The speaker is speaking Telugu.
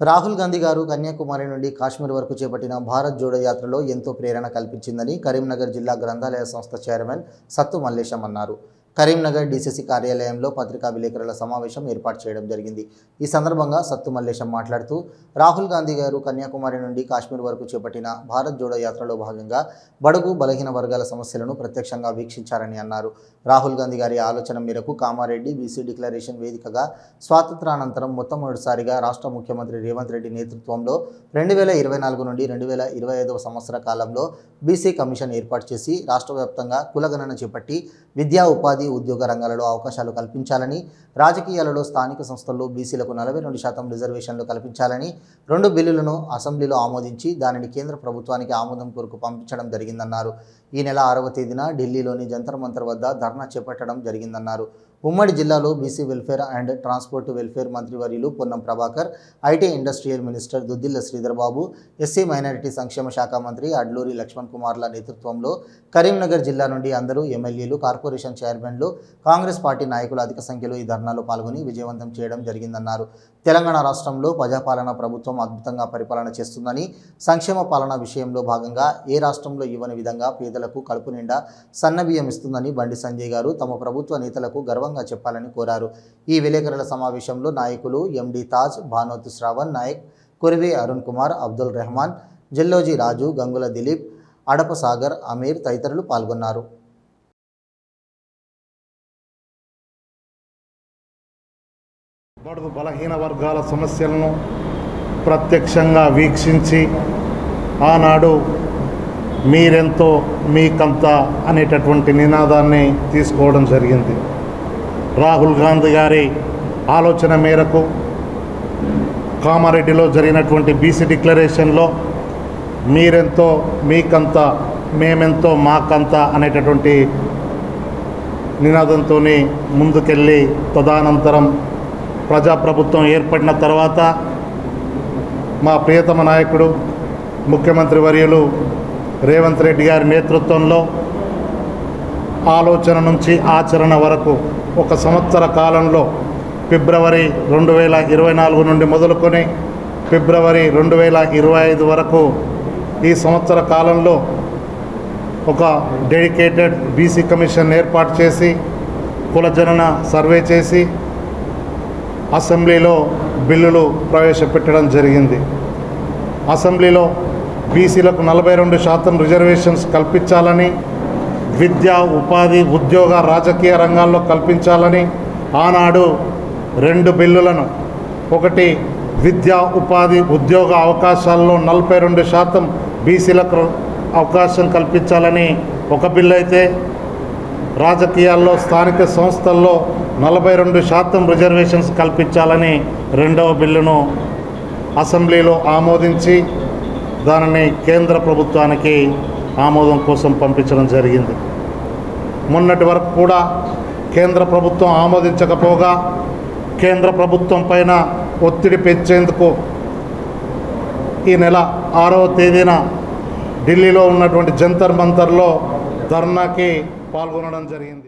రాహుల్ గాంధీ గారు కన్యాకుమారి నుండి కాశ్మీర్ వరకు చేపట్టిన భారత్ జోడో యాత్రలో ఎంతో ప్రేరణ కల్పించిందని కరీంనగర్ జిల్లా గ్రంథాలయ సంస్థ చైర్మన్ సత్తు మల్లేశం అన్నారు. కరీంనగర్ డీసీసీ కార్యాలయంలో పత్రికా విలేకరుల సమావేశం ఏర్పాటు చేయడం జరిగింది. ఈ సందర్భంగా సత్తు మల్లేశం మాట్లాడుతూ రాహుల్ గాంధీ గారు కన్యాకుమారి నుండి కాశ్మీర్ వరకు చేపట్టిన భారత్ జోడో యాత్రలో భాగంగా బడుగు బలహీన వర్గాల సమస్యలను ప్రత్యక్షంగా వీక్షించారని అన్నారు. రాహుల్ గాంధీ గారి ఆలోచన మేరకు కామారెడ్డి బీసీ డిక్లరేషన్ వేదికగా స్వాతంత్రానంతరం మొట్టమొదటిసారిగా రాష్ట్ర ముఖ్యమంత్రి రేవంత్ రెడ్డి నేతృత్వంలో రెండు వేల ఇరవై నాలుగు నుండి రెండు వేల ఇరవై ఐదవ సంవత్సర కాలంలో బీసీ కమిషన్ ఏర్పాటు చేసి రాష్ట్ర వ్యాప్తంగా కులగణన చేపట్టి విద్యా ఉపాధి ఉద్యోగ రంగాలలో అవకాశాలు కల్పించాలని రాజకీయాలలో స్థానిక సంస్థల్లో బీసీలకు నలభై రెండు శాతం రిజర్వేషన్లు కల్పించాలని రెండు బిల్లులను అసెంబ్లీలో ఆమోదించి దానిని కేంద్ర ప్రభుత్వానికి ఆమోదం కొరకు పంపించడం జరిగిందన్నారు. ఈ నెల ఆరవ తేదీన ఢిల్లీలోని జంతర్ మంతర్ వద్ద ధర్నా చేపట్టడం జరిగిందన్నారు. ఉమ్మడి జిల్లాలో BC welfare and transport welfare మంత్రివర్యులు Ponnam Prabhakar IT industrial minister Duddilla Sridharbabu SC minority సంక్షేమ శాఖ మంత్రి అడ్లూరి లక్ష్మణ్ కుమార్ల నేతృత్వంలో కరీంనగర్ జిల్లా నుండి అందరూ ఎమ్మెల్యేలు కార్పొరేషన్ చైర్మన్లు కాంగ్రెస్ పార్టీ నాయకులు అధిక సంఖ్యలో ఈ ధర్నాలో పాల్గొని విజయవంతం చేయడం జరిగిందన్నారు. తెలంగాణ రాష్ట్రంలో ప్రజాపాలన ప్రభుత్వం అద్భుతంగా పరిపాలన చేస్తుందని సంక్షేమ పాలన విషయంలో భాగంగా ఏ రాష్ట్రంలో ఇవ్వని విధంగా పేదలకు కడుపు నిండా సన్నబియ్యం ఇస్తుందని బండి సంజయ్ గారు తమ ప్రభుత్వ నేతలకు గౌరవంగా చెప్పాలని కోరారు. ఈ విలేకరుల సమావేశంలో నాయకులు ఎండి తాజ్ భానోత్ శ్రావణ్ నాయక్ కురివి అరుణ్ కుమార్ అబ్దుల్ రెహమాన్ జల్లోజీ రాజు గంగుల దిలీప్ అడప సాగర్ అమీర్ తదితరులు పాల్గొన్నారు. బడుగు బలహీన వర్గాల సమస్యలను ప్రత్యక్షంగా వీక్షించి ఆనాడు మీరెంతో మీకంత అనేటటువంటి నినాదాన్ని తీసుకోవడం జరిగింది. రాహుల్ గాంధీ గారి ఆలోచన మేరకు కామారెడ్డిలో జరిగినటువంటి బీసీ డిక్లరేషన్లో మీరెంతో మీకంత మేమెంతో మాకంత అనేటటువంటి నినాదంతో ముందుకెళ్ళి తదనంతరం ప్రజాప్రభుత్వం ఏర్పడిన తర్వాత మా ప్రియతమ నాయకుడు ముఖ్యమంత్రి వర్యులు రేవంత్ రెడ్డి గారి నేతృత్వంలో ఆలోచన నుంచి ఆచరణ వరకు ఒక సంవత్సర కాలంలో ఫిబ్రవరి రెండు వేల ఇరవై నాలుగు నుండి మొదలుకొని ఫిబ్రవరి రెండు వేల ఇరవై ఐదు వరకు ఈ సంవత్సర కాలంలో ఒక డెడికేటెడ్ బీసీ కమిషన్ ఏర్పాటు చేసి కులజనన సర్వే చేసి అసెంబ్లీలో బిల్లులు ప్రవేశపెట్టడం జరిగింది. అసెంబ్లీలో బీసీలకు నలభై రెండు శాతం రిజర్వేషన్స్ కల్పించాలని విద్య ఉపాధి ఉద్యోగ రాజకీయ రంగాల్లో కల్పించాలని ఆనాడు రెండు బిల్లులను ఒకటి విద్యా ఉపాధి ఉద్యోగ అవకాశాల్లో నలభై రెండు శాతం బీసీలకు అవకాశం కల్పించాలని ఒక బిల్లు అయితే రాజకీయాల్లో స్థానిక సంస్థల్లో నలభై రెండు శాతం రిజర్వేషన్స్ కల్పించాలని రెండవ బిల్లును అసెంబ్లీలో ఆమోదించి దానిని కేంద్ర ప్రభుత్వానికి ఆమోదం కోసం పంపించడం జరిగింది. మొన్నటి వరకు కూడా కేంద్ర ప్రభుత్వం ఆమోదించకపోగా కేంద్ర ప్రభుత్వం పైన ఒత్తిడి పెంచేందుకు ఈ నెల ఆరవ తేదీన ఢిల్లీలో ఉన్నటువంటి జంతర్ మంతర్లో ధర్నాకి పాల్గొనడం జరిగింది.